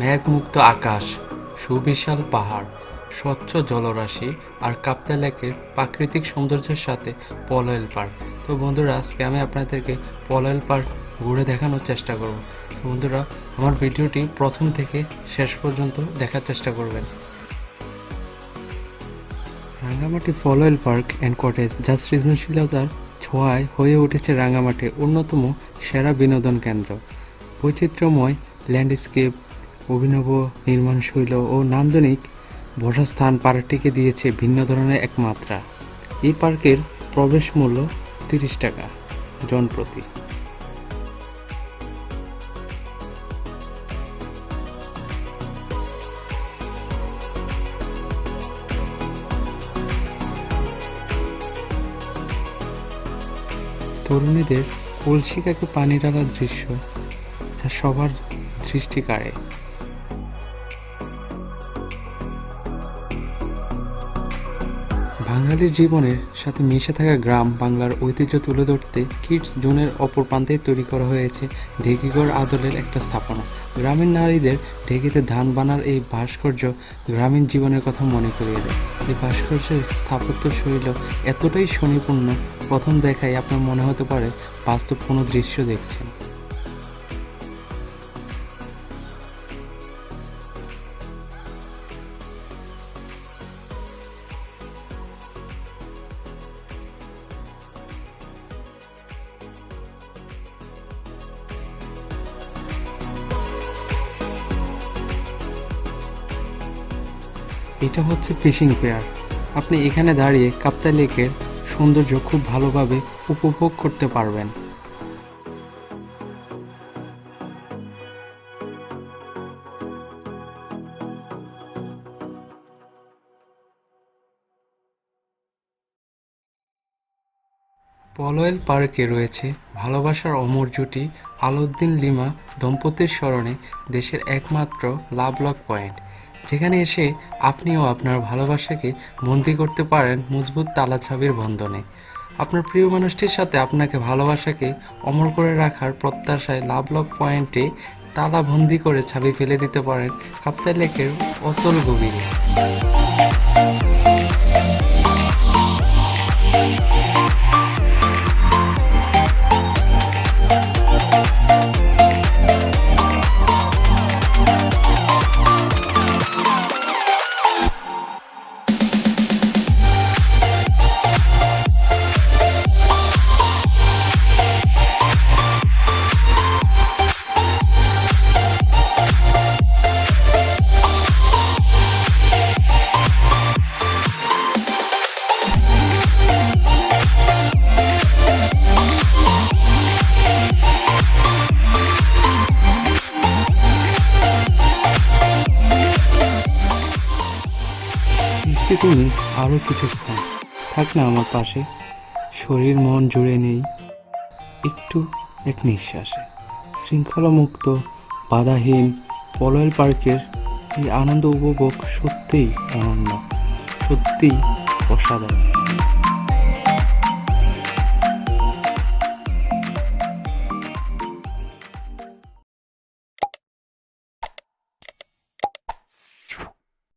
মেঘমুক্ত আকাশ, সুবিশাল পাহাড়, স্বচ্ছ জলরাশি আর কাপ্তা লেকের প্রাকৃতিক সৌন্দর্যের সাথে পলয়েল পার্ক। তো বন্ধুরা, আজকে আমি আপনাদেরকে পলয়েল পার্ক ঘুরে দেখানোর চেষ্টা করব। বন্ধুরা, আমার ভিডিওটি প্রথম থেকে শেষ পর্যন্ত দেখার চেষ্টা করবেন। রাঙ্গামাটি ফলয়েল পার্ক অ্যান্ড কটেজ যা সৃজনশীলতার ছোঁয়ায় হয়ে উঠেছে রাঙ্গামাটির অন্যতম সেরা বিনোদন কেন্দ্র। বৈচিত্র্যময় ল্যান্ডস্কেপ অভিনব নির্মাণশৈল ও নান্দনিক বসার স্থান পার্কটিকে দিয়েছে ভিন্ন ধরনের এক মাত্রা। এই পার্কের প্রবেশ মূল্য তিরিশ টাকা জনপ্রতি তরুণীদের কলসিকাকে পানি ঢালার দৃশ্য যা সবার দৃষ্টি কাড়ে। বাঙালির জীবনের সাথে মিশে থাকা গ্রাম বাংলার ঐতিহ্য তুলে ধরতে কিডস জোনের অপর প্রান্তে তৈরি করা হয়েছে ঢেকিগড় আদলের একটা স্থাপনা। গ্রামীণ নারীদের ঢেকিতে ধান বানার এই ভাস্কর্য গ্রামীণ জীবনের কথা মনে করিয়ে দেয়। এই ভাস্কর্যের স্থাপত্য শৈল এতটাই শনিপূর্ণ প্রথম দেখায় আপনার মনে হতে পারে বাস্তব কোনো দৃশ্য দেখছেন। এটা হচ্ছে ফিশিং পেয়ার আপনি এখানে দাঁড়িয়ে কাপ্তা লেকের সৌন্দর্য খুব ভালোভাবে উপভোগ করতে পারবেন। পলয়েল পার্কে রয়েছে ভালোবাসার অমর জুটি আলাউদ্দিন লিমা দম্পতির স্মরণে দেশের একমাত্র লাভ লক পয়েন্ট। যেখানে এসে আপনিও আপনার ভালোবাসাকে বন্দি করতে পারেন মজবুত তালাছাবির বন্ধনে। আপনার প্রিয় মানুষটির সাথে আপনাকে ভালোবাসাকে অমর করে রাখার প্রত্যাশায় লাভ লক পয়েন্টে তালা বন্দি করে ছাবি ফেলে দিতে পারেন কাপ্তাই লেকের অতল গভীরে। মিষ্টি তুমি আরও কিছুক্ষণ থাক না আমার পাশে। শরীর, মন জুড়ে নেই। একটু এক নিঃশ্বাসে। শৃঙ্খলামুক্ত, বাধাহীন পলয়েল পার্কের এই আনন্দ উপভোগ সত্যিই অনন্য। সত্যিই অসাধারণ।